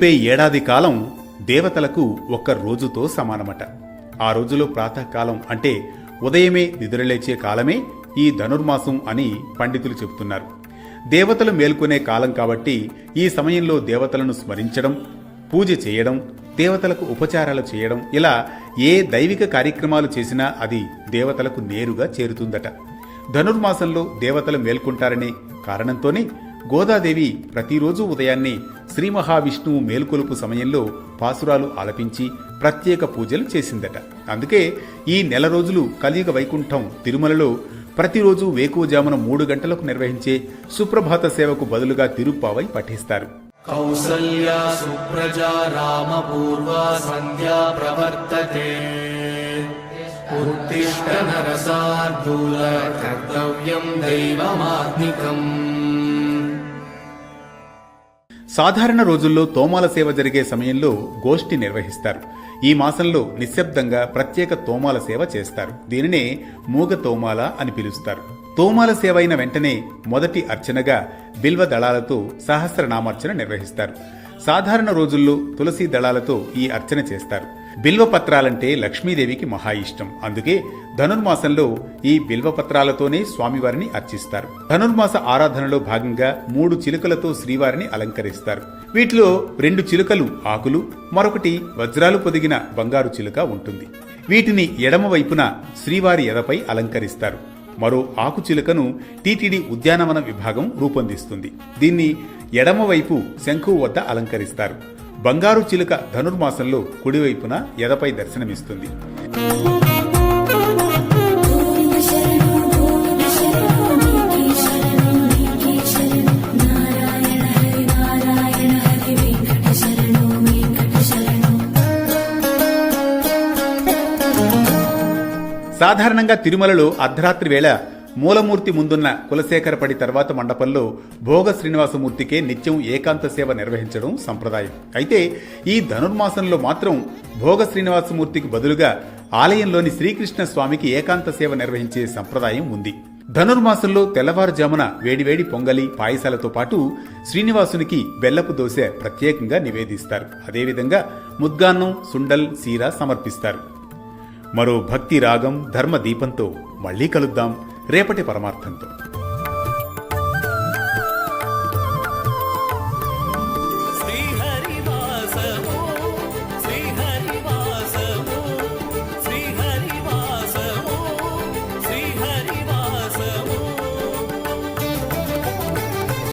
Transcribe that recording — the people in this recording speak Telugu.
గడిపే ఏడాది కాలం దేవతలకు ఒక్క రోజుతో సమానమట. ఆ రోజులో ప్రాతకాలం అంటే ఉదయమే నిద్రలేచే కాలమే ఈ ధనుర్మాసం అని పండితులు చెబుతున్నారు. దేవతలు మేల్కొనే కాలం కాబట్టి ఈ సమయంలో దేవతలను స్మరించడం పూజ చేయడం దేవతలకు ఉపచారాలు చేయడం ఇలా ఏ దైవిక కార్యక్రమాలు చేసినా అది దేవతలకు నేరుగా చేరుతుందట. ధనుర్మాసంలో దేవతలు మేల్కొంటారనే కారణంతోనే గోదాదేవి ప్రతిరోజు ఉదయాన్నే శ్రీ మహావిష్ణువు మేల్కొలుపు సమయంలో పాసురాలు ఆలపించి ప్రత్యేక పూజలు చేసిందట. అందుకే ఈ నెల రోజులు కలియుగ వైకుంఠం తిరుమలలో ప్రతిరోజు వేకువజామున మూడు గంటలకు నిర్వహించే సుప్రభాత సేవకు బదులుగా తిరుప్పావై పఠిస్తారు. సంధ్యా ఉత్తిష్ట నరసార్దూల కర్తవ్యం దైవమాత్మికం. సాధారణ రోజుల్లో తోమాల సేవ జరిగే సమయంలో గోష్ఠి నిర్వహిస్తారు. ఈ మాసంలో నిశ్శబ్దంగా ప్రత్యేక తోమాల సేవ చేస్తారు. దీనినే మూగ తోమాల అని పిలుస్తారు. తోమాల సేవ అయిన వెంటనే మొదటి అర్చనగా బిల్వ దళాలతో సహస్రనామార్చన నిర్వహిస్తారు. సాధారణ రోజుల్లో తులసి దళాలతో ఈ అర్చన చేస్తారు. బిల్వపత్రాలంటే లక్ష్మీదేవికి మహా ఇష్టం. అందుకే ధనుర్మాసంలో ఈ బిల్వపత్రాలతోనే స్వామివారిని అర్చిస్తారు. ధనుర్మాస ఆరాధనలో భాగంగా మూడు చిలుకలతో శ్రీవారిని అలంకరిస్తారు. వీటిలో రెండు చిలుకలు ఆకులు మరొకటి వజ్రాలు పొదిగిన బంగారు చిలుక ఉంటుంది. వీటిని ఎడమ వైపున శ్రీవారి ఎదపై అలంకరిస్తారు. మరో ఆకుచిలుకను టీటీడీ ఉద్యానవన విభాగం రూపొందిస్తుంది. దీన్ని ఎడమవైపు శంఖు వద్ద అలంకరిస్తారు. బంగారు చిలుక ధనుర్మాసంలో కుడివైపున ఎదపై దర్శనమిస్తుంది. సాధారణంగా తిరుమలలో అర్ధరాత్రి వేళ మూలమూర్తి ముందున్న కులశేఖరపడి తర్వాత మండపంలో భోగ శ్రీనివాసమూర్తికే నిత్యం ఏకాంత సేవ నిర్వహించడం సంప్రదాయం. అయితే ఈ ధనుర్మాసంలో మాత్రం భోగ శ్రీనివాసమూర్తికి బదులుగా ఆలయంలోని శ్రీకృష్ణ స్వామికి ఏకాంత సేవ నిర్వహించే సంప్రదాయం ఉంది. ధనుర్మాసంలో తెల్లవారుజామున వేడివేడి పొంగలి పాయసాలతో పాటు శ్రీనివాసునికి బెల్లపు దోశ ప్రత్యేకంగా నివేదిస్తారు. అదేవిధంగా ముద్గాన్నం సుండల్ సీర సమర్పిస్తారు. మరో భక్తి రాగం ధర్మ దీపంతో మళ్ళీ కలుద్దాం. రేపటి పరమార్థంతో.